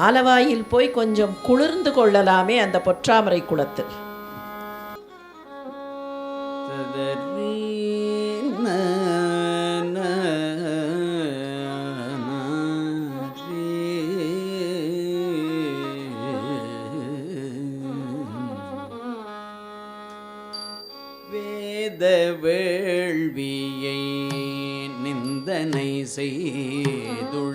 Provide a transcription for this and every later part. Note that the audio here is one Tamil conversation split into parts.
ஆலவாயில் போய் கொஞ்சம் குளிர்ந்து கொள்ளலாமே அந்த பொற்றாமரை குளத்தில். வேத வேள்வியை நிந்தனை செய்துழல்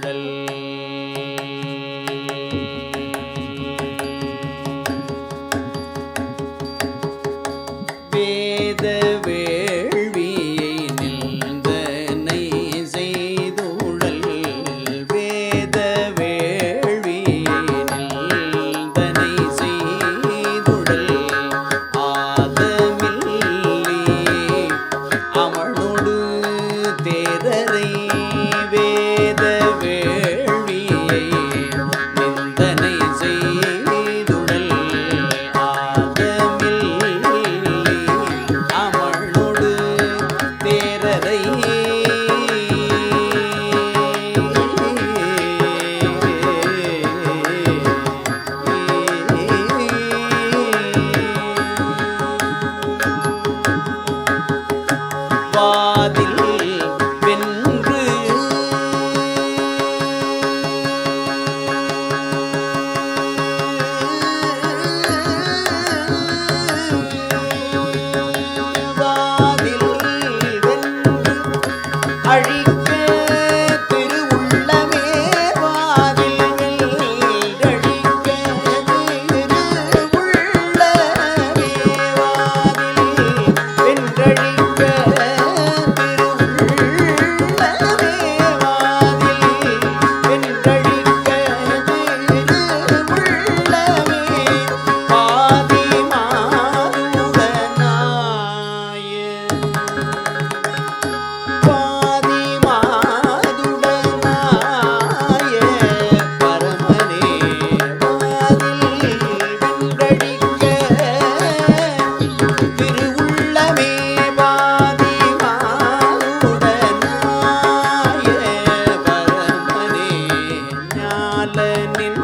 நின்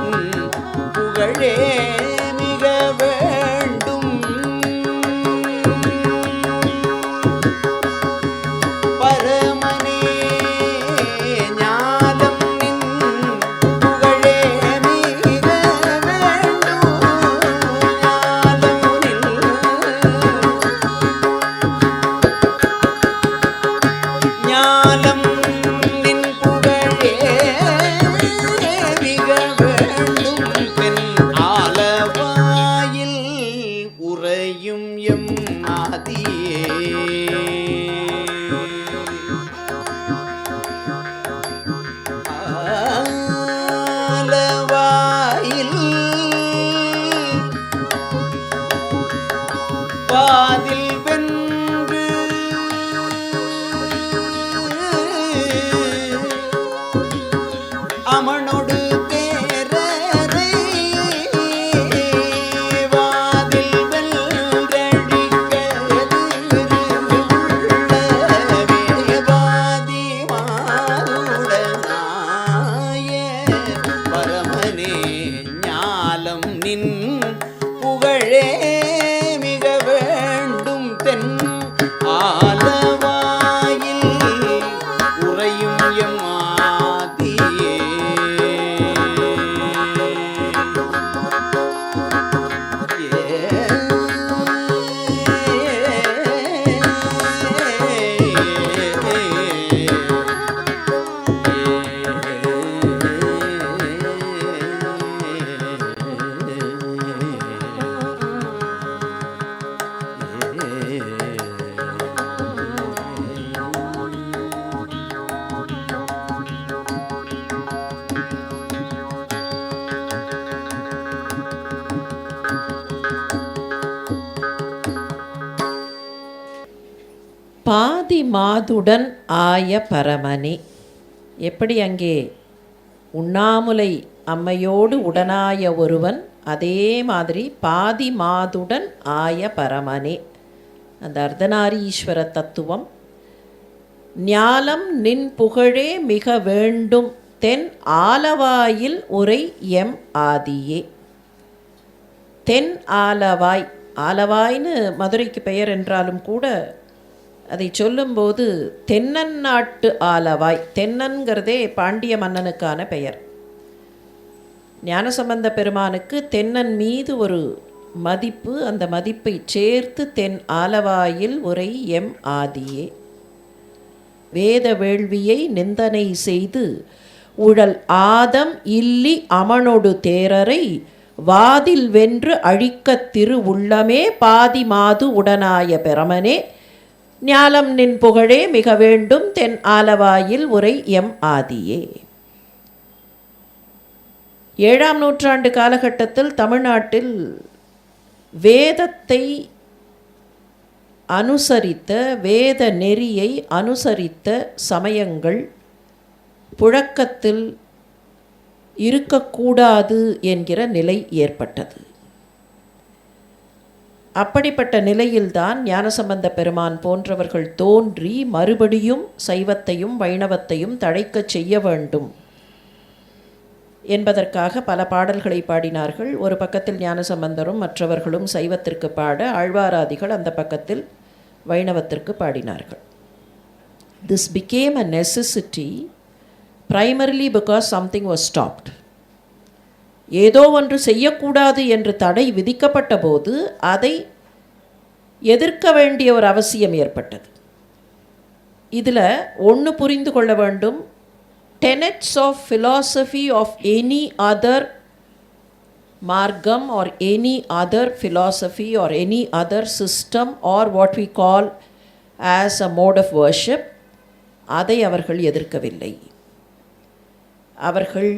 புகழே. மாதுடன் ஆய பரமனே. எப்படி அங்கே உண்ணாமுலை அம்மையோடு உடனாய ஒருவன் அதே மாதிரி பாதி மாதுடன் ஆய பரமனே. அந்த அர்த்தநாரீஸ்வர தத்துவம். ஞாலம் நின் புகழே மிக வேண்டும் தென் ஆலவாயில் உரை எம் ஆதியே. தென் ஆலவாய் ஆலவாய்னு மதுரைக்கு பெயர் என்றாலும் கூட அதை சொல்லும்போது தென்னன் நாட்டு ஆலவாய். தென்னன்கிறதே பாண்டிய மன்னனுக்கான பெயர். ஞானசம்பந்த பெருமானுக்கு தென்னன் மீது ஒரு மதிப்பு அந்த மதிப்பை சேர்த்து தென் ஆலவாயில் உரை எம் ஆதியே. வேத வேள்வியை நிந்தனை செய்து உழல் ஆதம் இல்லி அமனொடு தேரரை வாதில் வென்று அழிக்க திரு உள்ளமே பாதி மாது உடனாய பெறமனே ஞாலம் நின் புகழே மிக வேண்டும் தென் ஆலவாயில் உரை எம் ஆதியே. ஏழாம் நூற்றாண்டு காலகட்டத்தில் தமிழ்நாட்டில் வேதத்தை அனுசரித்த வேத நெறியை அனுசரித்த சமயங்கள் புழக்கத்தில் இருக்கக்கூடாது என்கிற நிலை ஏற்பட்டது. அப்படிப்பட்ட நிலையில்தான் ஞானசம்பந்த பெருமான் போன்றவர்கள் தோன்றி மறுபடியும் சைவத்தையும் வைணவத்தையும் தழைக்கச் செய்ய வேண்டும். என்பதற்காக பல பாடல்களை பாடினார்கள். ஒரு பக்கத்தில் ஞானசம்பந்தரும் மற்றவர்களும் சைவத்திற்கு பாட ஆழ்வாராதிகள் அந்த பக்கத்தில் வைணவத்திற்கு பாடினார்கள். This became a necessity primarily because something was stopped. ஏதோ ஒன்று செய்யக்கூடாது என்று தடை விதிக்கப்பட்ட போது அதை எதிர்க்க வேண்டிய ஒரு அவசியம் ஏற்பட்டது. இதில் ஒன்று புரிந்து கொள்ள வேண்டும். Tenets of philosophy of any other மார்க்கம் or any other philosophy or any other system or what we call as a mode of worship அதை அவர்கள் எதிர்க்கவில்லை. அவர்கள்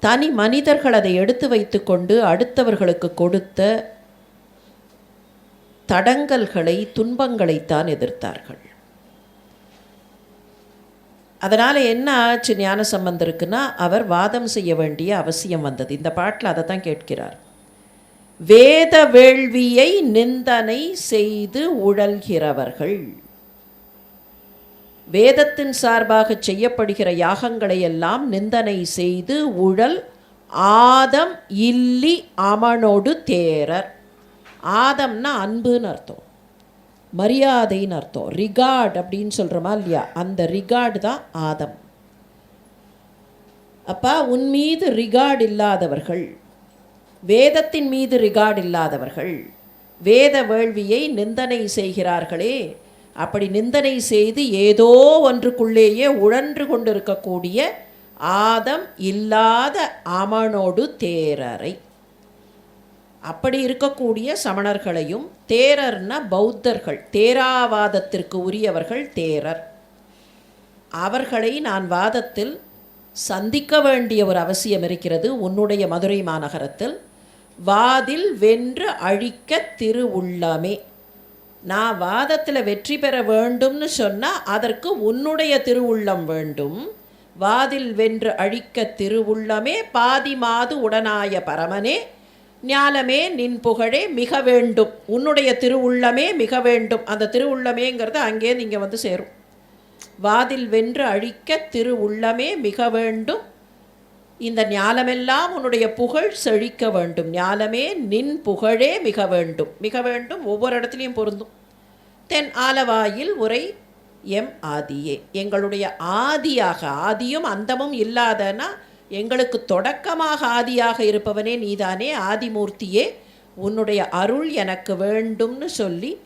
தனி மனிதர்கள் அதை எடுத்து வைத்துக்கொண்டு அடுத்தவர்களுக்கு கொடுத்த தடங்கல்களை துன்பங்களைத்தான் எதிர்த்தார்கள். அதனால் என்ன ஆச்சு ஞான சம்பந்தருக்குன்னா அவர் வாதம் செய்ய வேண்டிய அவசியம் வந்தது. இந்த பாட்டில் அதை தான் கேட்கிறார். வேத வேள்வியை நிந்தனை செய்து உழல்கிறவர்கள். வேதத்தின் சார்பாக செய்யப்படுகிற யாகங்களை எல்லாம் நிந்தனை செய்து உழல் ஆதம் இல்லி அமனோடு தேரர். ஆதம்னா அன்புன்னு அர்த்தம். மரியாதைன்னு அர்த்தம். ரிகார்ட் அப்படின்னு சொல்கிறோமா இல்லையா? அந்த ரிகார்டு தான் ஆதம். அப்பா உன் மீது ரிகார்டு இல்லாதவர்கள் வேதத்தின் மீது ரிகார்டு இல்லாதவர்கள் வேத வேள்வியை நிந்தனை செய்கிறார்களே அப்படி நிந்தனை செய்து ஏதோ ஒன்றுக்குள்ளேயே உழன்று கொண்டிருக்கக்கூடிய ஆதம் இல்லாத அமனோடு தேரரை. அப்படி இருக்கக்கூடிய சமணர்களையும் தேரர்னா பௌத்தர்கள் தேராவாதத்திற்கு உரியவர்கள் தேரர். அவர்களை நான் வாதத்தில் சந்திக்க வேண்டிய ஒரு அவசியம் இருக்கிறது உன்னுடைய மதுரை மாநகரத்தில். வாதில் வென்று அழிக்க திரு உள்ளமே. நான் வாதத்தில் வெற்றி பெற வேண்டும்னு சொன்னால் அதற்கு உன்னுடைய திருவுள்ளம் வேண்டும். வாதில் வென்று அழிக்க திருவுள்ளமே பாதி மாது உடனாய பரமனே. ஞாலமே நின் புகழே மிக வேண்டும். உன்னுடைய திருவுள்ளமே மிக வேண்டும். அந்த திருவுள்ளமேங்கிறது அங்கே நீங்கள் வந்து சேரும். வாதில் வென்று அழிக்க திருவுள்ளமே மிக வேண்டும். இந்த ஞாலமெல்லாம் உன்னுடைய புகழ் செழிக்க வேண்டும். ஞாலமே நின் புகழே மிக வேண்டும். மிக வேண்டும் ஒவ்வொரு இடத்துலையும் பொருந்தும். தென் ஆலவாயில் உரை எம் ஆதியே. எங்களுடைய ஆதியாக ஆதியும் அந்தமும் இல்லாதனா எங்களுக்கு தொடக்கமாக ஆதியாக இருப்பவனே நீதானே ஆதிமூர்த்தியே உன்னுடைய அருள் எனக்கு வேண்டும்னு சொல்லி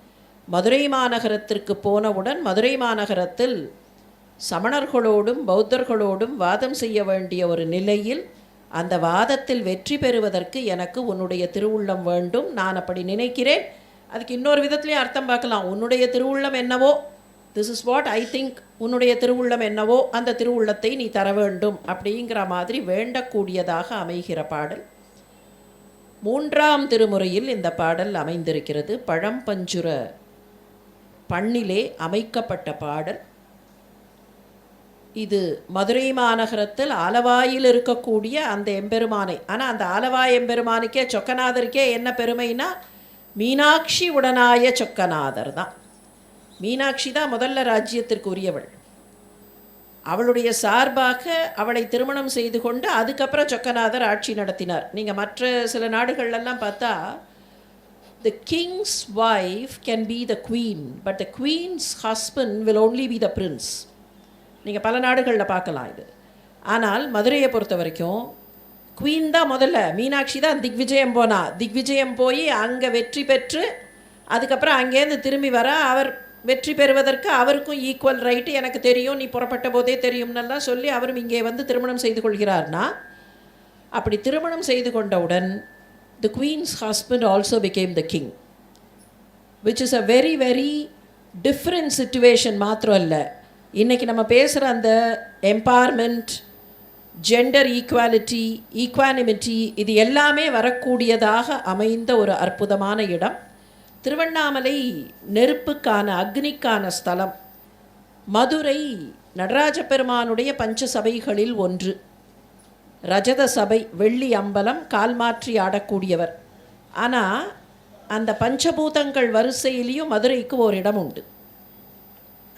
மதுரை மாநகரத்திற்கு போனவுடன் மதுரை மாநகரத்தில் சமணர்களோடும் பௌத்தர்களோடும் வாதம் செய்ய வேண்டிய ஒரு நிலையில் அந்த வாதத்தில் வெற்றி பெறுவதற்கு எனக்கு உன்னுடைய திருவுள்ளம் வேண்டும். நான் அப்படி நினைக்கிறேன். அதுக்கு இன்னொரு விதத்துலேயும் அர்த்தம் பார்க்கலாம். உன்னுடைய திருவுள்ளம் என்னவோ? This is what I think உன்னுடைய திருவுள்ளம் என்னவோ? அந்த திருவுள்ளத்தை நீ தர வேண்டும். அப்படிங்கிற மாதிரி வேண்டக்கூடியதாக அமைகிற பாடல். மூன்றாம் திருமுறையில் இந்த பாடல் அமைந்திருக்கிறது. பழம்பஞ்சுர பண்ணிலே அமைக்கப்பட்ட பாடல். இது மதுரை மாநகரத்தில் ஆலவாயில் இருக்கக்கூடிய அந்த எம்பெருமானை. ஆனால் அந்த ஆலவாய் எம்பெருமானுக்கே சொக்கநாதருக்கே என்ன பெருமைனா மீனாட்சி உடனாய சொக்கநாதர் தான். மீனாட்சி தான் முதல்ல ராஜ்யத்திற்கு உரியவள் அவளுடைய சார்பாக அவளை திருமணம் செய்து கொண்டு அதுக்கப்புறம் சொக்கநாதர் ஆட்சி நடத்தினார். நீங்கள் மற்ற சில நாடுகள்லாம் பார்த்தா the king's wife can be the queen but the queen's husband will only be the prince நீங்கள் பல நாடுகளில் பார்க்கலாம் இது. ஆனால் மதுரையை பொறுத்த வரைக்கும் குவீன் தான் முதல்ல. மீனாட்சி தான் திக்விஜயம் போனா. திக்விஜயம் போய் அங்கே வெற்றி பெற்று அதுக்கப்புறம் அங்கேருந்து திரும்பி வர அவர் வெற்றி பெறுவதற்கு அவருக்கும் ஈக்குவல் ரைட்டு எனக்கு தெரியும் நீ புறப்பட்ட போதே தெரியும்னெல்லாம் சொல்லி அவரும் இங்கே வந்து திருமணம் செய்து கொள்கிறார்னா அப்படி திருமணம் செய்து கொண்டவுடன் the queen's husband also became the king which is a very very different situation மாத்திரம் இல்லை. இன்றைக்கி நம்ம பேசுகிற அந்த எம்பவர்மெண்ட் ஜெண்டர் ஈக்குவாலிட்டி ஈக்வானிமிட்டி இது எல்லாமே வரக்கூடியதாக அமைந்த ஒரு அற்புதமான இடம். திருவண்ணாமலை நெருப்புக்கான அக்னிக்கான ஸ்தலம். மதுரை நடராஜ பெருமானுடைய பஞ்ச சபைகளில் ஒன்று. ரஜத சபை வெள்ளி அம்பலம் கால் மாற்றி ஆடக்கூடியவர். ஆனால் அந்த பஞ்சபூதங்கள் வரிசையிலையும் மதுரைக்கு ஓர் இடம் உண்டு.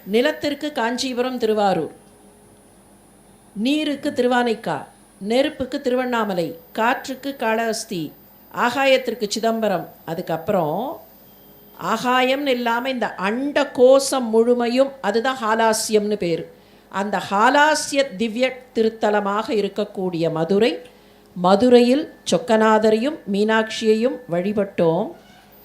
நிலத்திற்கு காஞ்சிபுரம் திருவாரூர். நீருக்கு திருவானைக்கா நெருப்புக்கு திருவண்ணாமலை காற்றுக்கு காளஹஸ்தி ஆகாயத்திற்கு சிதம்பரம். அதுக்கப்புறம் ஆகாயம்னு இல்லாமல் இந்த அண்ட கோஷம் முழுமையும் அதுதான் ஹாலாஸ்யம்னு பேர். அந்த ஹாலாஸ்ய திவ்ய திருத்தலமாக இருக்கக்கூடிய மதுரை மதுரையில் சொக்கநாதரையும் மீனாட்சியையும் வழிபட்டோம்.